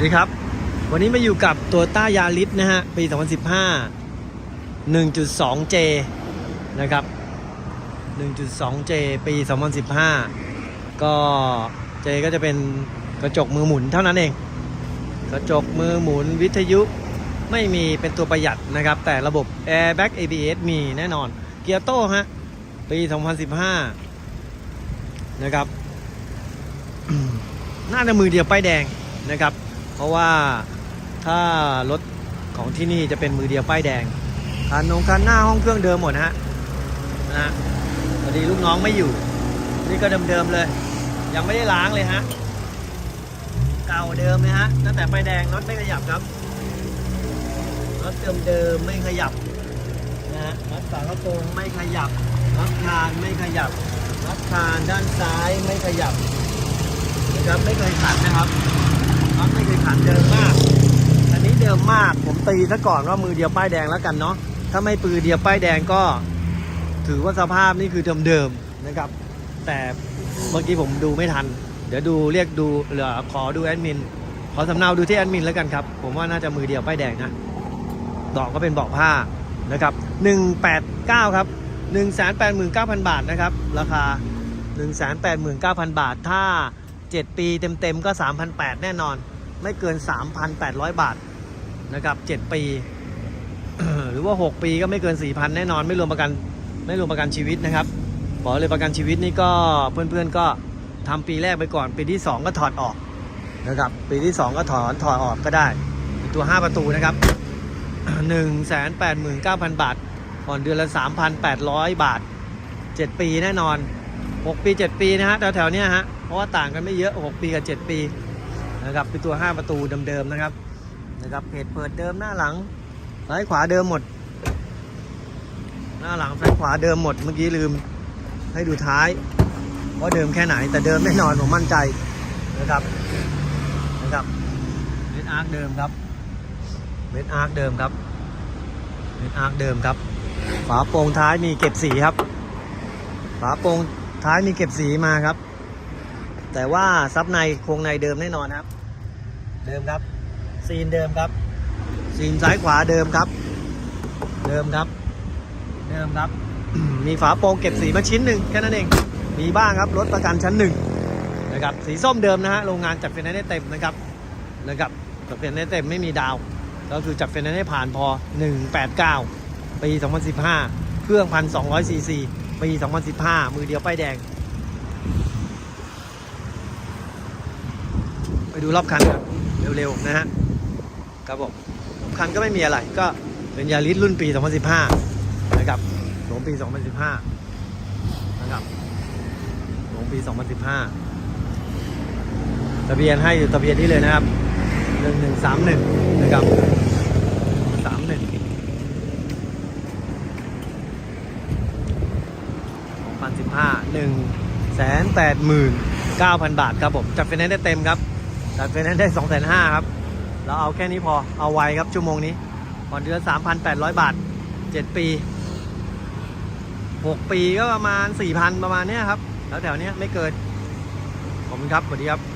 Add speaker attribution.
Speaker 1: วัสดีครับ วันนี้มาอยู่กับตัวต้ายาริสนะฮะ ปี 2015 1.2J นะครับ 1.2J ปี 2015 ก็ J ก็จะเป็นกระจกมือหมุนเท่านั้นเอง กระจกมือหมุนวิทยุไม่มีเป็นตัวประหยัดนะครับ แต่ระบบ Airbag ABS มีแน่นอน เกียร์โต้ฮะ ปี 2015 นะครับ น่าจะมือเดียวป้ายแดงนะครับ ราะว่าถ้ารถของที่นี่จะเป็นมือเดียวป้ายแดงคันนงคันหน้าห้องเครื่องเดิมหมดนะฮะนะพอดีลูกน้องไม่อยู่ นี่ก็เดิมๆเลย ยังไม่ได้ล้างเลยฮะเก่าเดิมเลยฮะตั้งแต่ป้ายแดงรถไม่ขยับครับรถเดิมๆไม่ขยับนะฮะรถฝากระโปรงไม่ขยับรถคานไม่ขยับรถคานด้านซ้ายไม่ขยับนะครับไม่เคยขัดนะครับ น็อตไม่เคยขัดเดิมมาก อันนี้เดิมมาก ผมตีซะก่อนว่ามือเดียวป้ายแดงแล้วกันเนาะ ถ้าไม่ปือเดียวป้ายแดงก็ ถือว่าสภาพนี่คือเดิมๆนะครับ แต่เมื่อกี้ผมดูไม่ทัน เดี๋ยวดูเรียกดูเหลือขอดูแอดมิน ขอสำเนาดูที่แอดมินแล้วกันครับ ผมว่าน่าจะมือเดียวป้ายแดงนะ ดอกก็เป็นบาะผ้านะครับ189ครับ189,000 บาทนะครับ ราคา 189,000 บาท ถ้า 7 ปีเต็มๆ ก็ 3,800 แน่นอน ไม่เกิน 3,800 บาทนะครับ 7 ปี หรือว่า 6 ปีก็ไม่เกิน 4,000 แน่นอนไม่รวมประกันไม่รวมประกันชีวิตนะครับบอกเลยประกันชีวิตนี่ก็เพื่อนๆก็ทำปีแรกไปก่อน ปีที่ 2 ก็ถอดออกนะครับ ปีที่ 2 ก็ถอนถอดออกก็ได้ ตัว 5 ประตูนะครับ 189,000 บาทผ่อนเดือนละ 3,800 บาท 7 ปีแน่นอน 6 ปี 7 ปีนะฮะแถวๆเนี้ยฮะเพราะว่าต่างกันไม่เยอะ 6 ปีกับ 7 ปี นะครับเป็นตัว 5 ประตูเดิมๆนะครับนะครับเพจเปิดเดิมหน้าหลังซ้ายขวาเดิมหมด หน้าหลังซ้ายขวาเดิมหมดเมื่อกี้ลืมให้ดูท้ายว่าเดิมแค่ไหนแต่เดิมแน่นอนผมมั่นใจนะครับนะครับเวทอาร์คเดิมครับเวทอาร์คเดิมครับเวทอาร์คเดิมครับ ฝาโปร่งท้ายมีเก็บสีครับ ฝาโปร่งท้ายมีเก็บสีมาครับ แต่ว่าซับในโครงในเดิมแน่นอนครับ เดิมครับ ซีนเดิมครับ ซีนซ้ายขวาเดิมครับ เดิมครับ เดิมครับ มีฝาโปร่งเก็บสีมาชิ้นหนึ่งแค่นั้นเอง มีบ้างครับรถประกันชั้นหนึ่งนะครับ สีส้มเดิมนะฮะ โรงงานจัดไฟแนนซ์ให้เต็มนะครับ นะครับจัดไฟแนนซ์ให้เต็มไม่มีดาว ก็คือจัดไฟแนนซ์ให้ผ่านพอ 189 ปี 2015 เครื่อง 1,200ซีซี ปี 2015 มือเดียวป้ายแดง ไปดูรอบคันครับเร็วๆนะฮะครับผมรอบคันก็ไม่มีอะไรก็เป็นยาริสรุ่นปี 2015 นะครับโฉมปี 2015 นะครับโฉมปี 2015 ทะเบียนให้อยู่ทะเบียนนี้เลยนะครับ 1131 นะครับ 31 2015 1แสนแปดหมื่นเก้าพันบาทครับผมจัดไฟแนนซ์ได้เต็มครับ จัดไฟแนนซ์ได้2 5 0 0 0ครับ เราเอาแค่นี้พอ เอาไวครับชั่วโมงนี้ผ่อนเดือน3,800บาท7ปี6ปีก็ประมาณ4,000ประมาณเนี้ยครับ แล้วแถวเนี้ยไม่เกิน ขอบคุณครับ สวัสดีครับ